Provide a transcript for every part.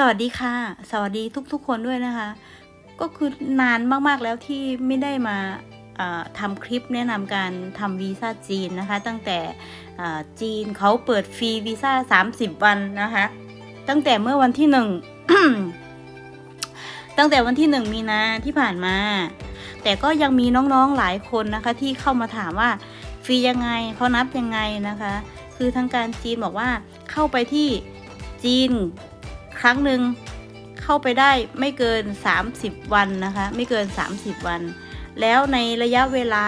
สวัสดีค่ะ สวัสดีทุกๆคนด้วยนะคะ ก็คือนานมากๆแล้วที่ไม่ได้มาทำคลิปแนะนำการทำวีซ่าจีนนะคะ ตั้งแต่จีนเขาเปิดฟรีวีซ่า 30 วันนะคะ ตั้งแต่เมื่อวันที่หนึ่งตั้งแต่วันที่หนึ่งมีนาที่ผ่านมา แต่ก็ยังมีน้องๆหลายคนนะคะ ที่เข้ามาถามว่าฟรียังไงเขานับยังไงนะคะ คือทางการจีนบอกว่าเข้าไปที่จีน รั้งหนึ่งเข้าไปได้ไม่เกิน 30 วันนะคะ ไม่เกิน 30 วัน แล้วในระยะเวลา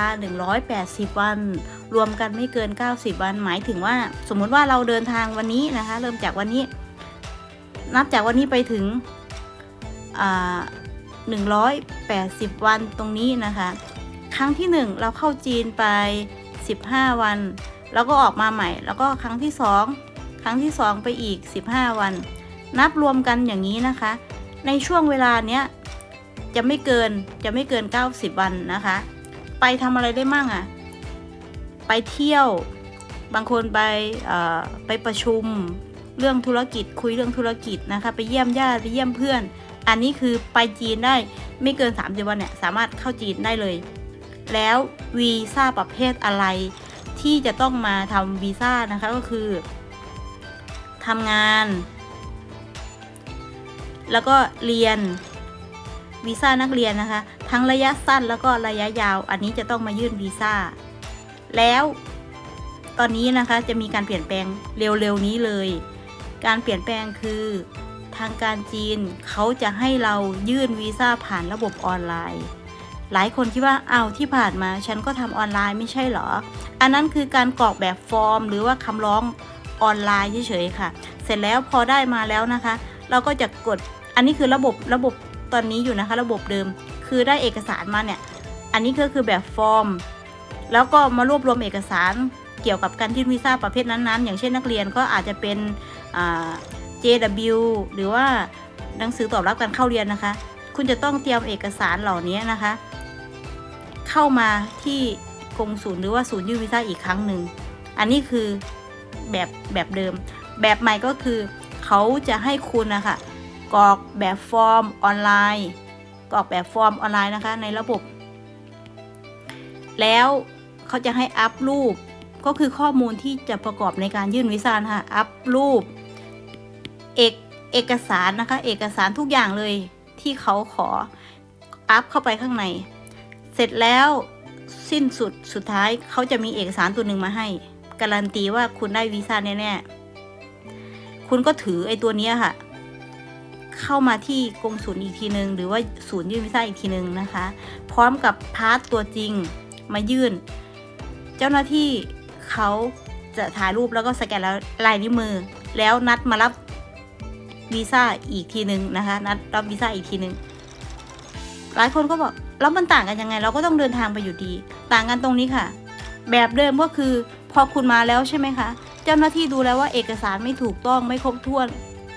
180 วัน รวมกันไม่เกิน 90 วัน หมายถึงว่า สมมุติว่าเราเดินทางวันนี้นะคะ เริ่มจากวันนี้ นับจากวันนี้ไปถึงอ่า180 วันตรงนี้นะคะ ครั้งที่ 1 เราเข้าจีนไป 15 วัน แล้วก็ออกมาใหม่ แล้วก็ครั้งที่ 2 ครั้งที่ 2 ไปอีก 15 วัน นับรวมกันอย่างนี้นะคะ ในช่วงเวลาเนี้ยจะไม่เกินจะไม่เกิน 90 วันนะคะ ไปทำอะไรได้มั่งอะ่ะ ไปเที่ยว บางคนไปไปประชุมเรื่องธุรกิจคุยเรื่องธุรกิจนะคะ ไปเยี่ยมญาติไปเยี่ยมเพื่อน อันนี้คือไปจีนได้ไม่เกิน 30 วันเนี่ยสามารถเข้าจีนได้เลย แล้ววีซ่าประเภทอะไรที่จะต้องมาทำวีซ่านะคะก็คือทำงาน แล้วก็เรียนวีซ่านักเรียนนะคะ ทั้งระยะสั้นแล้วก็ระยะยาว อันนี้จะต้องมายื่นวีซ่า แล้วตอนนี้นะคะจะมีการเปลี่ยนแปลงเร็วๆนี้เลย การเปลี่ยนแปลงคือทางการจีนเขาจะให้เรายื่นวีซ่าผ่านระบบออนไลน์ หลายคนคิดว่าเอาที่ผ่านมาฉันก็ทำออนไลน์ไม่ใช่เหรอ อันนั้นคือการกรอกแบบฟอร์ม หรือว่าคำร้องออนไลน์เฉยๆค่ะ เสร็จแล้วพอได้มาแล้วนะคะ เราก็จะกด อันนี้คือระบบระบบตอนนี้อยู่นะคะ ระบบเดิม คือได้เอกสารมาเนี่ย อันนี้ก็คือแบบฟอร์ม แล้วก็มารวบรวมเอกสารเกี่ยวกับการที่วีซ่าประเภทนั้นๆ อย่างเช่นนักเรียนก็อาจจะเป็นอ่า JW หรือว่าหนังสือตอบรับการเข้าเรียนนะคะ คุณจะต้องเตรียมเอกสารเหล่านี้นะคะ เข้ามาที่กงศูนย์หรือว่าศูนย์ยื่นวีซ่าอีกครั้งหนึ่ง อันนี้คือแบบแบบเดิม แบบใหม่ก็คือ เขาจะให้คุณนะคะ กรอกแบบฟอร์มออนไลน์ กรอกแบบฟอร์มออนไลน์นะคะในระบบ แล้วเขาจะให้อัพรูปก็คือข้อมูลที่จะประกอบในการยื่นวีซ่านะคะอัพรูปเอกเอกสารนะคะ เอกสารทุกอย่างเลยที่เขาขออัพเข้าไปข้างใน เสร็จแล้วสิ้นสุดสุดท้ายเขาจะมีเอกสารตัวหนึ่งมาให้ การันตีว่าคุณได้วีซ่าแน่ๆ คุณก็ถือไอ้ตัวนี้ค่ะ เข้ามาที่กงศูนย์อีกทีหนึ่งหรือว่าศูนย์ยื่นวีซ่าอีกทีหนึ่งนะคะ พร้อมกับพาสตัวจริงมายื่น เจ้าหน้าที่เขาจะถ่ายรูปแล้วก็สแกนแล้วลายนิ้วมือ แล้วนัดมารับวีซ่าอีกทีหนึ่งนะคะ นัดรับวีซ่าอีกทีหนึ่งหลายคนก็บอกแล้วมันต่างกันยังไง เราก็ต้องเดินทางไปอยู่ดี ต่างกันตรงนี้ค่ะ แบบเดิมก็คือพอคุณมาแล้วใช่ไหมคะ เจ้าหน้าที่ดูแล้วว่าเอกสารไม่ถูกต้องไม่ครบถ้วน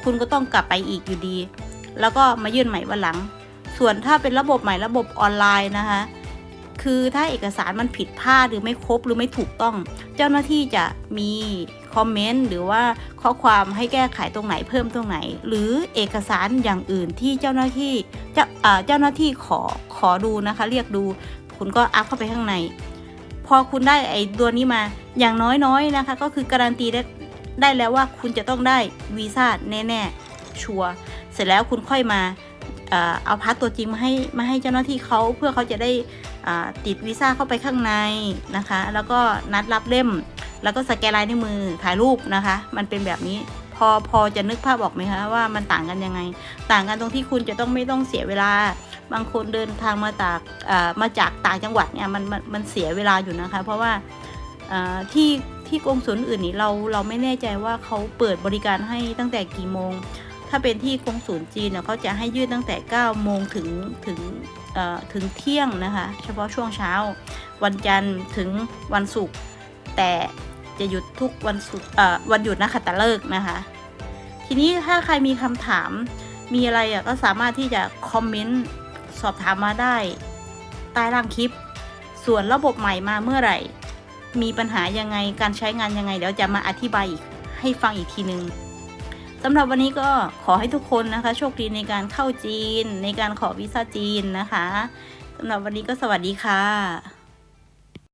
คุณก็ต้องกลับไปอีกอยู่ดี แล้วก็มายื่นใหม่วันหลัง ส่วนถ้าเป็นระบบใหม่ระบบออนไลน์นะคะ คือถ้าเอกสารมันผิดพลาดหรือไม่ครบหรือไม่ถูกต้อง เจ้าหน้าที่จะมีคอมเมนต์หรือว่าข้อความให้แก้ไขตรงไหนเพิ่มตรงไหน หรือเอกสารอย่างอื่นที่เจ้าหน้าที่เจ้าเจ้าหน้าที่ขอขอดูนะคะ เรียกดู คุณก็อัพเข้าไปข้างใน พอคุณได้ไอ้ตัวนี้มาอย่างน้อยๆนะคะ ก็คือการันตีได้ ได้แล้วว่าคุณจะต้องได้วีซ่าแน่ๆ ชัวร์เสร็จแล้วคุณค่อยมาเอาพาสตัวจริงมาให้มาให้เจ้าหน้าที่เขาเพื่อเขาจะได้ติดวีซ่าเข้าไปข้างในนะคะ แล้วก็นัดรับเล่ม แล้วก็สแกนลายนิ้วมือถ่ายรูปนะคะ มันเป็นแบบนี้พอพอจะนึกภาพออกไหมคะว่ามันต่างกันยังไง ต่างกันตรงที่คุณจะต้องไม่ต้องเสียเวลา บางคนเดินทางมาจากมาจากต่างจังหวัดเนี่ยมันมันมันเสียเวลาอยู่นะคะ เพราะว่าที่ ที่กรมศูนย์อื่นนี่เราเราไม่แน่ใจว่าเขาเปิดบริการให้ตั้งแต่กี่โมง ถ้าเป็นที่กรมศูนย์จีนเนี่ยเขาจะให้ยืดตั้งแต่9โมงถึงถึงเอ่อถึงเที่ยงนะคะ เฉพาะช่วงเช้า วันจันทร์ถึงวันศุกร์แต่จะหยุดทุกวันศุกร์เอ่อวันหยุดนะคะตะเลิกษ์นะคะ ทีนี้ถ้าใครมีคำถามมีอะไรอะก็สามารถที่จะคอมเมนต์สอบถามมาได้ใต้ล่างคลิป ส่วนระบบใหม่มาเมื่อไหร่ มีปัญหายังไงการใช้งานยังไง เดี๋ยวจะมาอธิบายให้ฟังอีกทีนึงสำหรับวันนี้ก็ขอให้ทุกคนนะคะ โชคดีในการเข้าจีน ในการขอวีซ่าจีนนะคะสำหรับวันนี้ก็สวัสดีค่ะ